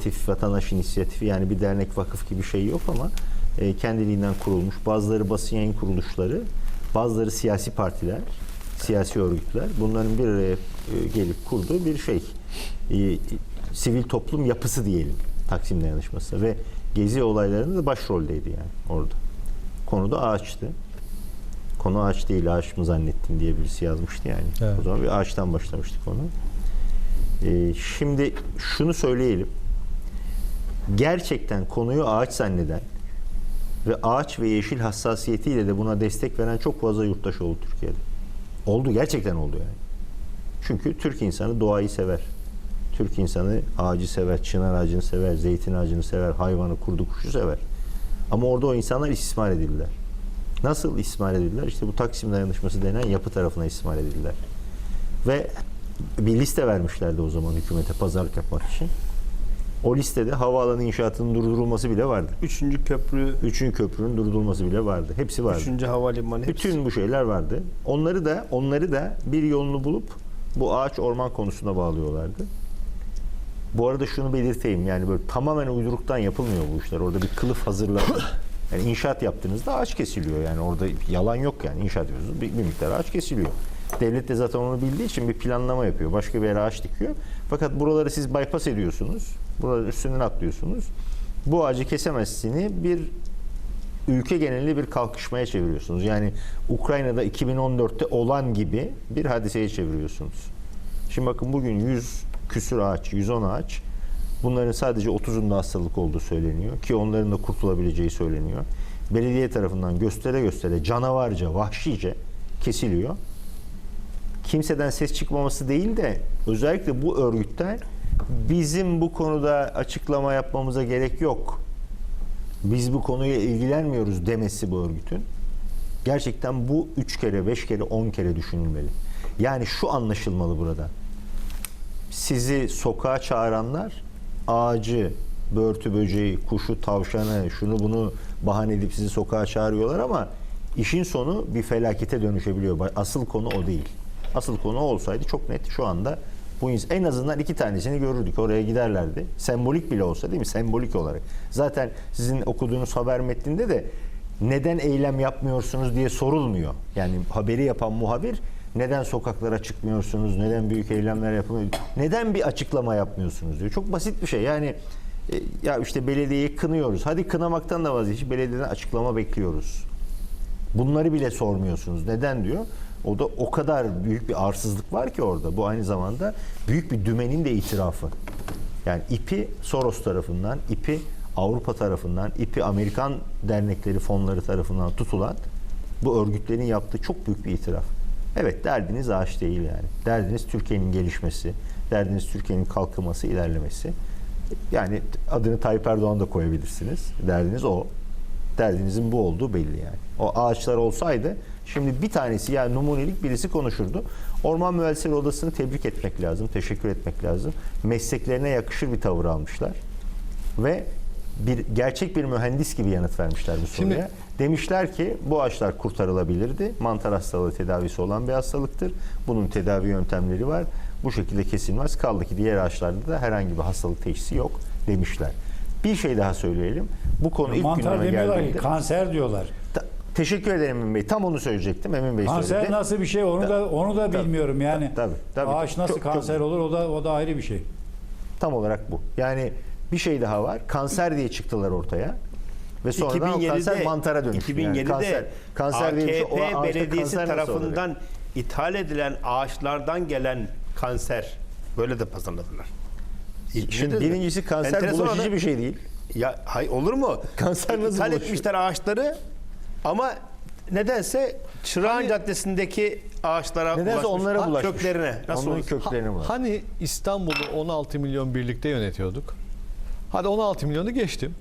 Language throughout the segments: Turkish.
inisiyatif, vatandaş inisiyatifi yani bir dernek vakıf gibi şey yok ama e, kendiliğinden kurulmuş. Bazıları basın yayın kuruluşları, bazıları siyasi partiler, siyasi örgütler. Bunların bir araya e, gelip kurduğu bir şey. E, sivil toplum yapısı diyelim Taksim Dayanışması ve gezi olaylarında da başroldeydi yani orada. Konu da ağaçtı. Konu ağaç değil ağaç mı zannettin diye birisi yazmıştı yani. Evet. O zaman bir ağaçtan başlamıştık onu. Ee, şimdi şunu söyleyelim. Gerçekten konuyu ağaç zanneden ve ağaç ve yeşil hassasiyetiyle de buna destek veren çok fazla yurttaş oldu Türkiye'de. Oldu gerçekten oldu yani. Çünkü Türk insanı doğayı sever. Türk insanı ağacı sever, çınar ağacını sever, zeytin ağacını sever, hayvanı, kurdu, kuşu sever. Ama orada o insanlar istismar edildiler. Nasıl istismar edildiler? İşte bu Taksim Dayanışması denen yapı tarafına istismar edildiler. Ve bir liste vermişlerdi o zaman hükümete pazarlık yapmak için. O listede havaalanı inşaatının durdurulması bile vardı. Üçüncü köprü, Üçüncü köprünün durdurulması bile vardı. Hepsi vardı. üçüncü havalimanı hepsi. Bütün bu şeyler vardı. Onları da onları da bir yolunu bulup bu ağaç orman konusuna bağlıyorlardı. Bu arada şunu belirteyim yani böyle tamamen uyduruktan yapılmıyor bu işler. Orada bir kılıf hazırlanıyor. Yani inşaat yaptığınızda ağaç kesiliyor yani orada yalan yok yani inşaat yapıyorsunuz bir, bir miktar ağaç kesiliyor. Devlet de zaten onu bildiği için bir planlama yapıyor. Başka bir yere ağaç dikiyor. Fakat buraları siz bypass ediyorsunuz. Buraların üstünden atlıyorsunuz. Bu ağacı kesemezsini bir ülke genelinde bir kalkışmaya çeviriyorsunuz. Yani Ukrayna'da 2014'te olan gibi bir hadiseye çeviriyorsunuz. Şimdi bakın bugün 100 küsür ağaç, 110 ağaç. Bunların sadece 30'unda hastalık olduğu söyleniyor ki onların da kurtulabileceği söyleniyor. Belediye tarafından göstere göstere canavarca, vahşice kesiliyor. Kimseden ses çıkmaması değil de özellikle bu örgütler bizim bu konuda açıklama yapmamıza gerek yok biz bu konuya ilgilenmiyoruz demesi bu örgütün gerçekten bu üç kere, beş kere, on kere düşünülmeli. Yani şu anlaşılmalı burada. Sizi sokağa çağıranlar ağacı, börtü böceği, kuşu, tavşanı, şunu bunu bahane edip sizi sokağa çağırıyorlar ama işin sonu bir felakete dönüşebiliyor. Asıl konu o değil. Asıl konu olsaydı çok net şu anda bu en azından iki tanesini görürdük. Oraya giderlerdi. Sembolik bile olsa değil mi? Sembolik olarak. Zaten sizin okuduğunuz haber metninde de neden eylem yapmıyorsunuz diye sorulmuyor. Yani haberi yapan muhabir neden sokaklara çıkmıyorsunuz? Neden büyük eylemler yapılmıyor? Neden bir açıklama yapmıyorsunuz diyor. Çok basit bir şey. Yani e, ya işte belediyeyi kınıyoruz. Hadi kınamaktan da vazgeçin. Belediyeden açıklama bekliyoruz. Bunları bile sormuyorsunuz. Neden diyor? O da o kadar büyük bir arsızlık var ki orada. Bu aynı zamanda büyük bir dümenin de itirafı. Yani ipi Soros tarafından, ipi Avrupa tarafından, ipi Amerikan dernekleri fonları tarafından tutulan bu örgütlerin yaptığı çok büyük bir itiraf. Evet derdiniz ağaç değil yani. Derdiniz Türkiye'nin gelişmesi, derdiniz Türkiye'nin kalkınması, ilerlemesi. Yani adını Tayyip Erdoğan da koyabilirsiniz. Derdiniz o. Derdinizin bu olduğu belli yani. O ağaçlar olsaydı şimdi bir tanesi yani numunelik birisi konuşurdu. Orman Mühendisleri Odası'nı tebrik etmek lazım, teşekkür etmek lazım. Mesleklerine yakışır bir tavır almışlar. Ve bir gerçek bir mühendis gibi yanıt vermişler bu soruya. Şimdi- Demişler ki bu ağaçlar kurtarılabilirdi. Mantar hastalığı tedavisi olan bir hastalıktır. Bunun tedavi yöntemleri var. Bu şekilde kesilmez. Kaldı ki diğer ağaçlarda da herhangi bir hastalık teşhisi yok demişler. Bir şey daha söyleyelim. Bu konu ilk Mantar gündeme demiyorlar ki geldiğinde... kanser diyorlar. Teşekkür ederim Emin Bey. Tam onu söyleyecektim. Emin Bey Kanser söyledi. nasıl bir şey onu da onu da Tabii, bilmiyorum yani. tabii, tabii. Ağaç nasıl Çok- çok- kanser olur o da o da ayrı bir şey. Tam olarak bu. Yani bir şey daha var. Kanser diye çıktılar ortaya. Ve sonradan o kanser mantara dönüştü. 2007'de yani kanser, kanser diye bir şey, o AKP belediyesi kanser tarafından ithal edilen ağaçlardan gelen kanser böyle de pazarladılar. Şimdi birincisi kanser Enteresan bulaşıcı olan- bir şey değil. Ya hay olur mu? Kanser nasıl İthal bulaşıyor? etmişler ağaçları ama nedense Çırağan Caddesi'ndeki ağaçlara Nedense ulaşmış. onlara bulaşmış. Köklerine. Nasıl Onların olur? köklerine bulaşmış. Hani İstanbul'u 16 milyon birlikte yönetiyorduk. Hadi 16 milyonu geçtim.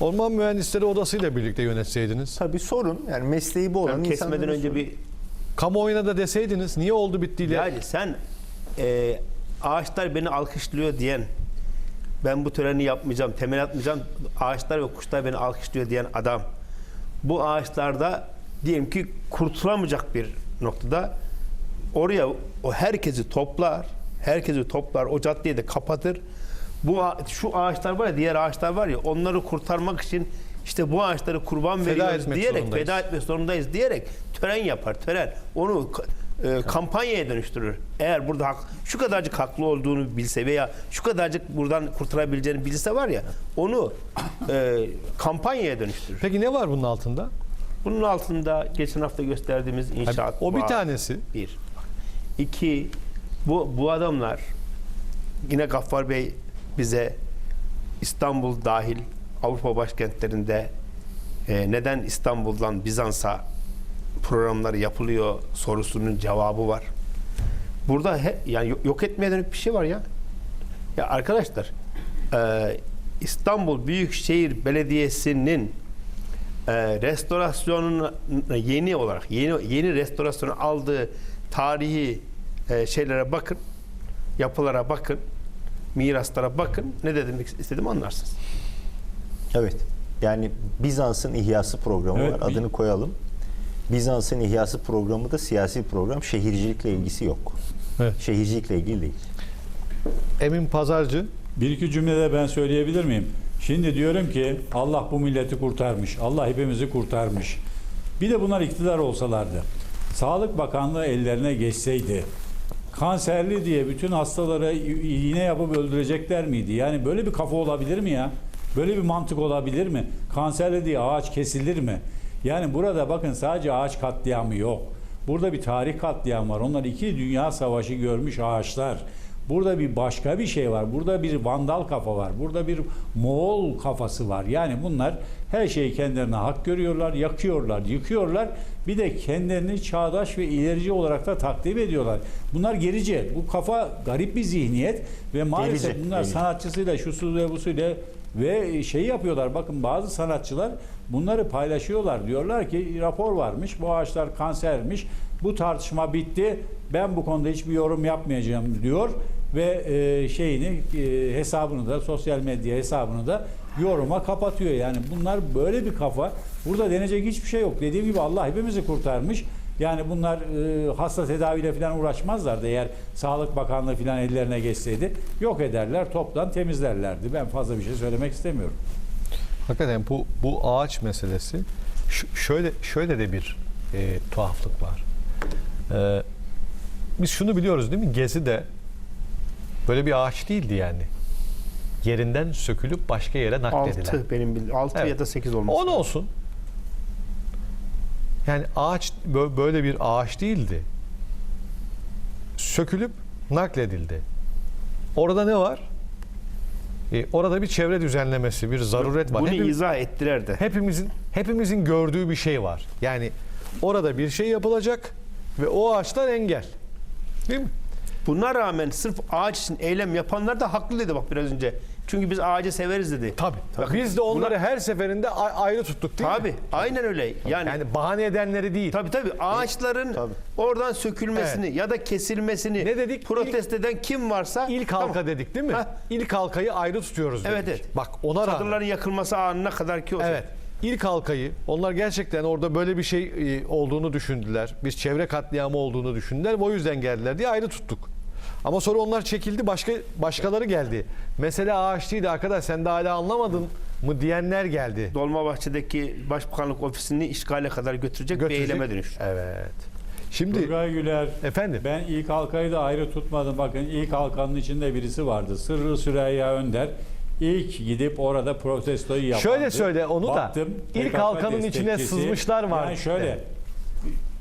Orman Mühendisleri Odası'yla birlikte yönetseydiniz. Tabii sorun. Yani mesleği bu olan kesmeden önce bir Kamuoyuna da deseydiniz niye oldu bittiyle. Yani sen e, ağaçlar beni alkışlıyor diyen ben bu töreni yapmayacağım, temel atmayacağım. Ağaçlar ve kuşlar beni alkışlıyor diyen adam bu ağaçlarda diyelim ki kurtulamayacak bir noktada oraya o herkesi toplar, herkesi toplar, o caddeyi de kapatır. Bu şu ağaçlar var ya diğer ağaçlar var ya onları kurtarmak için işte bu ağaçları kurban Feda veriyoruz diyerek zorundayız. feda etmek zorundayız diyerek tören yapar tören. Onu e, kampanyaya dönüştürür. Eğer burada hak, şu kadarcık haklı olduğunu bilse veya şu kadarcık buradan kurtarabileceğini bilse var ya onu e, kampanyaya dönüştürür. Peki ne var bunun altında? Bunun altında geçen hafta gösterdiğimiz inşaat o bir var. tanesi. Bir. İki, bu, bu adamlar yine Gaffar Bey bize İstanbul dahil Avrupa başkentlerinde e, neden İstanbul'dan Bizans'a programları yapılıyor sorusunun cevabı var. Burada he, yani yok- etmeye dönük bir şey var ya. Ya arkadaşlar e, İstanbul Büyükşehir Belediyesi'nin e, restorasyonun yeni olarak yeni yeni restorasyonu aldığı tarihi e, şeylere bakın, yapılara bakın, miraslara bakın. Ne dedim istedim anlarsınız. Evet. Yani Bizans'ın İhyası programı Evet, var. Adını koyalım. Bizans'ın İhyası programı da siyasi program. Şehircilikle ilgisi yok. Evet. Şehircilikle ilgili değil. Emin Pazarcı Bir iki cümlede ben söyleyebilir miyim? Şimdi diyorum ki Allah bu milleti kurtarmış. Allah hepimizi kurtarmış. Bir de bunlar iktidar olsalardı. Sağlık Bakanlığı ellerine geçseydi. Kanserli diye bütün hastalara iğne yapıp öldürecekler miydi? Yani böyle bir kafa olabilir mi ya? Böyle bir mantık olabilir mi? Kanserli diye ağaç kesilir mi? Yani burada bakın sadece ağaç katliamı yok. Burada bir tarih katliamı var. Onlar iki dünya savaşı görmüş ağaçlar. Burada bir başka bir şey var. Burada bir vandal kafa var. Burada bir Moğol kafası var. Yani bunlar her şeyi kendilerine hak görüyorlar, yakıyorlar, yıkıyorlar. Bir de kendilerini çağdaş ve ilerici olarak da takdim ediyorlar. Bunlar gerici. Bu kafa garip bir zihniyet ve maalesef Gerici, bunlar sanatçısıyla, şusuyla, busuyla ve şey yapıyorlar. Bakın bazı sanatçılar bunları paylaşıyorlar. Diyorlar ki rapor varmış. Bu ağaçlar kansermiş. Bu tartışma bitti. Ben bu konuda hiçbir yorum yapmayacağım diyor ve e, şeyini e, hesabını da sosyal medya hesabını da yoruma kapatıyor. Yani bunlar böyle bir kafa. Burada denecek hiçbir şey yok. Dediğim gibi Allah hepimizi kurtarmış. Yani bunlar e, hasta tedaviyle falan uğraşmazlardı eğer Sağlık Bakanlığı falan ellerine geçseydi. Yok ederler, toptan temizlerlerdi. Ben fazla bir şey söylemek istemiyorum. Hakikaten bu bu ağaç meselesi ş- şöyle şöyle de bir e, tuhaflık var. E, biz şunu biliyoruz değil mi? Gezi de böyle bir ağaç değildi yani. Yerinden sökülüp başka yere nakledilen. 6 benim bildiğim 6 Evet. ya da 8 olması. 10 olsun. Yani ağaç bö- böyle bir ağaç değildi. Sökülüp nakledildi. Orada ne var? E, orada bir çevre düzenlemesi, bir zaruret var. Bunu Hepim- izah ettiler de. hepimizin hepimizin gördüğü bir şey var. Yani orada bir şey yapılacak ve o ağaçlar engel. Değil mi? Buna rağmen sırf ağaç için eylem yapanlar da haklı dedi bak biraz önce. Çünkü biz ağacı severiz dedi. Tabii. Bakın, Biz de onları buna- her seferinde ayrı tuttuk değil mi? Tabii. Aynen öyle. Yani, Yani bahane edenleri değil. tabii tabii ağaçların Tabii. oradan sökülmesini ya da kesilmesini Ne dedik? protesto eden kim varsa İlk halka Tamam. dedik değil mi? Heh. İlk halkayı ayrı tutuyoruz dedik. Evet, evet. Bak ona rağmen. çadırların yakılması anına kadar ki o. Evet. İlk halkayı onlar gerçekten orada böyle bir şey e, olduğunu düşündüler. Bir çevre katliamı olduğunu düşündüler. ve O yüzden geldiler diye ayrı tuttuk. Ama sonra onlar çekildi başka başkaları geldi. Mesele ağaç değildi arkadaş sen de hala anlamadın mı diyenler geldi. Dolmabahçe'deki başbakanlık ofisini işgale kadar götürecek, Götürecek. bir eyleme dönüş. Evet. Şimdi Turgay Güler, efendim ben ilk halkayı da ayrı tutmadım. Bakın ilk halkanın içinde birisi vardı. Sırrı Süreyya Önder. İlk gidip orada protestoyu yapandı. Şöyle söyle onu da. Baktım, İlk PKK halkanın içine destekçisi. sızmışlar var. Yani şöyle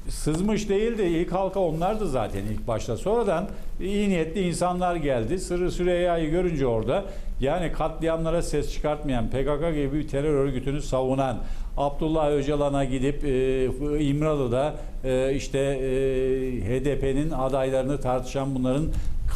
sızmış değildi. İlk halka onlardı zaten ilk başta. Sonradan iyi niyetli insanlar geldi. Sırrı Süreyya'yı görünce orada yani katliamlara ses çıkartmayan PKK gibi bir terör örgütünü savunan Abdullah Öcalan'a gidip e, İmralı'da e, işte e, HDP'nin adaylarını tartışan bunların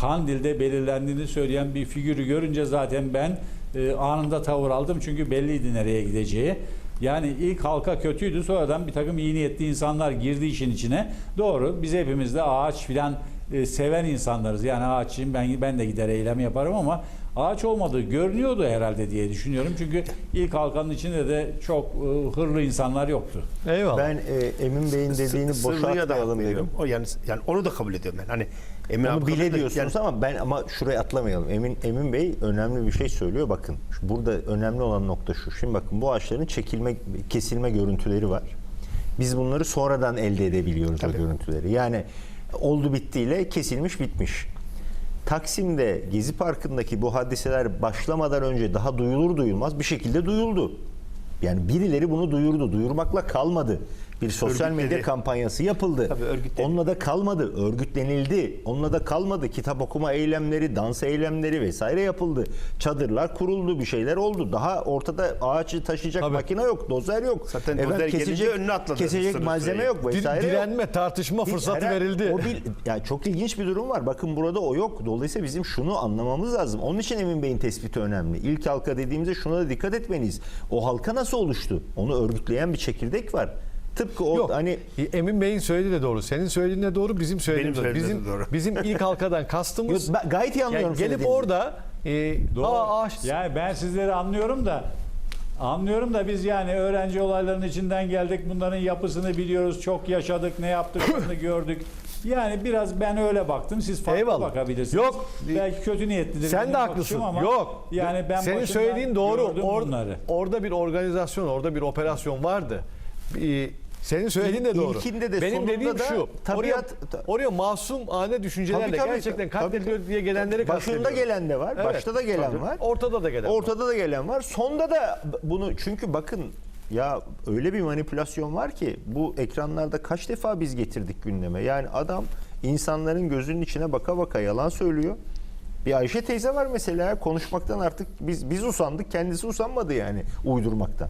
Kandil'de belirlendiğini söyleyen bir figürü görünce zaten ben e, anında tavır aldım çünkü belliydi nereye gideceği. Yani ilk halka kötüydü sonradan bir takım iyi niyetli insanlar girdi işin içine. Doğru biz hepimiz de ağaç filan e, seven insanlarız. Yani ağaççıyım ben ben de gider eylem yaparım ama ağaç olmadığı görünüyordu herhalde diye düşünüyorum. Çünkü ilk halkanın içinde de çok e, hırlı insanlar yoktu. Eyvallah. Ben e, Emin Bey'in dediğini Sırrıya da hak boşaltmayalım dedim. O yani yani onu da kabul ediyorum ben. Hani Emin Onu abi bile diyorsunuz yani- ama ben ama şuraya atlamayalım. Emin Emin Bey önemli bir şey söylüyor. Bakın şu- burada önemli olan nokta şu. Şimdi bakın bu ağaçların çekilme kesilme görüntüleri var. Biz bunları sonradan elde edebiliyoruz o görüntüleri. Yani oldu bittiyle kesilmiş bitmiş. Taksim'de Gezi Parkı'ndaki bu hadiseler başlamadan önce daha duyulur duyulmaz bir şekilde duyuldu. Yani birileri bunu duyurdu. Duyurmakla kalmadı. Bir sosyal medya kampanyası yapıldı. Tabii örgütledi. Onunla da kalmadı. Örgütlenildi. Onunla da kalmadı. Kitap okuma eylemleri, dans eylemleri vesaire yapıldı. Çadırlar kuruldu. Bir şeyler oldu. Daha ortada ağaçı taşıyacak Tabii. makine yok. Dozer yok. Zaten Efendim, dozer gelince önüne atladı Kesecek malzeme sırayı. yok vesaire yok. direnme, tartışma fırsatı Herhalde verildi. O bir, yani çok ilginç bir durum var. Bakın burada o yok. Dolayısıyla bizim şunu anlamamız lazım. Onun için Emin Bey'in tespiti önemli. İlk halka dediğimizde şuna da dikkat etmeliyiz. O halka nasıl oluştu? Onu örgütleyen bir çekirdek var. Tıpkı o Yok. hani Emin Bey'in söylediği de doğru. Senin söylediğin de doğru, bizim söylediğimiz de doğru. söylediğim Bizim de doğru. bizim ilk halkadan kastımız Yok, ben gayet iyi anlıyorum yani gelip söylediğinizi. orada e, aa, ağaç Yani ben sizleri anlıyorum da anlıyorum da biz yani öğrenci olaylarının içinden geldik. Bunların yapısını biliyoruz. Çok yaşadık. Ne yaptıklarını gördük. Yani biraz ben öyle baktım. Siz farklı Eyvallah. bakabilirsiniz. Yok. Belki kötü niyetlidir. Sen benim de bakışım haklısın. Ama Yok. Yani ben Senin başından söylediğin doğru. gördüm Or- bunları. orada bir organizasyon, orada bir operasyon vardı. Senin söylediğin de doğru. ilkinde de Benim sonunda dediğim da şu. tabiat- oraya, oraya masum ane düşüncelerle Tabii, tabii, gerçekten katlediliyor diye gelenleri Başında gelen de var, Evet. başta da gelen Tabii. var. Ortada da gelen var. Ortada da gelen var. Sonda da bunu çünkü bakın ya öyle bir manipülasyon var ki bu ekranlarda kaç defa biz getirdik gündeme. Yani adam insanların gözünün içine baka baka yalan söylüyor. Bir Ayşe teyze var mesela konuşmaktan artık biz biz usandık kendisi usanmadı yani uydurmaktan.